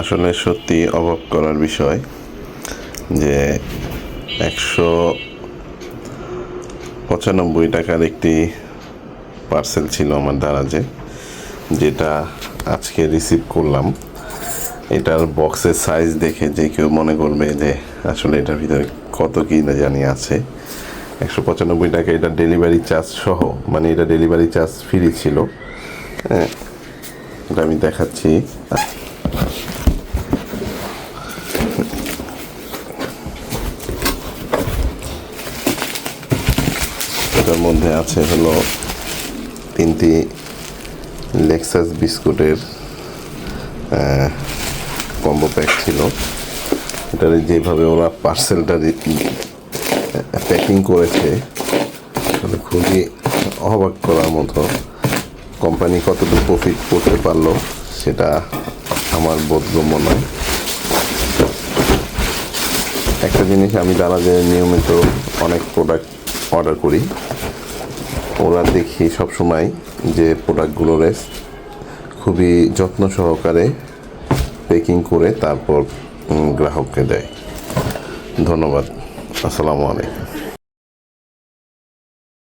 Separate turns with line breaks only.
আসলে সত্যি অবাক করার বিষয় যে একশো পঁচানব্বই টাকার একটি পার্সেল ছিল আমার দারাজে, যেটা আজকে রিসিভ করলাম। এটার বক্সের সাইজ দেখে যে কেউ মনে করবে যে আসলে এটার ভিতরে কত কি না জানি আছে। একশো পঁচানব্বই টাকা এটা ডেলিভারি চার্জ সহ মানে এটা ডেলিভারি চার্জ ফ্রি ছিল। হ্যাঁ এটা আমি দেখাচ্ছি। এটার মধ্যে আছে হলো তিনটি লেক্সাস বিস্কুটের কম্বো প্যাক ছিল। এটার যেভাবে ওরা পার্সেলটা প্যাকিং করেছে আসলে খুবই অবাক করার মতো। কোম্পানি কতটুকু প্রফিট করতে পারল সেটা আমার বোধগম্য নয়। একটা জিনিস আমি দ্বারা যে নিয়মিত অনেক প্রোডাক্ট অর্ডার করি। ওরা দেখি সবসময় যে প্রোডাক্টগুলো প্রোডাক্টগুলোরে খুবই যত্ন সহকারে প্যাকিং করে তারপর গ্রাহককে দেয়। ধন্যবাদ। আসসালামু আলাইকুম।